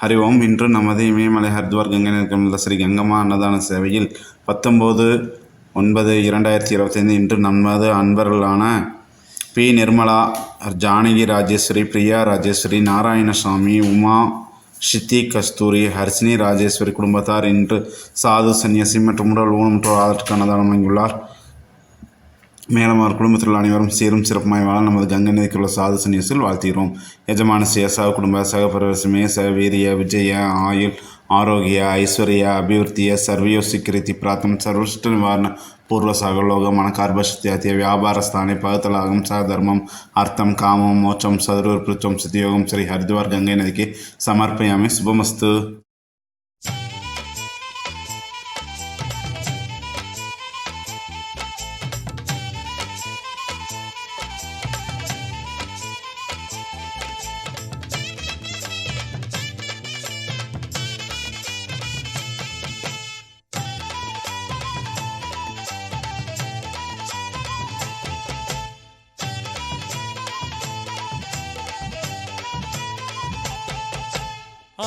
ஹரி ஓம் இன்று நமது இமயமலை ஹரித்வார் கங்கை நிற்கும் ஸ்ரீ கங்கம்மா அன்னதான சேவையில் பத்தொம்போது ஒன்பது இரண்டாயிரத்தி இருபத்தைந்து இன்று நமது அன்பர்களான பி. நிர்மலா ஜானகி ராஜேஸ்வரி பிரியா ராஜேஸ்வரி நாராயணசாமி உமா ஷித்தி கஸ்தூரி ஹர்ஷினி ராஜேஸ்வரி குடும்பத்தார் இன்று சாது சன்னியாசி மற்றும் உடல் ஊனமுற்றோர் ஆதரவுக்கு அன்னதானம் வழங்கியுள்ளார். மேலும் அவர் குடும்பத்தில் அனைவரும் சேரும் சிறப்புமாய் வாழ நமது கங்கை நதிக்கு உள்ள சாது சன்னியசில் வாழ்த்துகிறோம். எஜமான சேசா குடும்ப சகபரவசமே சவீரிய விஜய ஆயுள் ஆரோக்கிய ஐஸ்வர்ய அபிவிருத்திய சர்வயோசி கிருத்தி பிராத்தம் சர்வஷ்ட நிவாரண பூர்வ சகலோக மனக்கார்பசத்தியாத்திய வியாபாரஸ்தானே பகத்தலாகம் ச தர்மம் அர்த்தம் காமம் மோட்சம் சதுர்விருச்சம் சித்தியோகம் ஸ்ரீ ஹரித்வார் கங்கை நதிக்கு சமர்ப்பயாமி. சுபமஸ்து.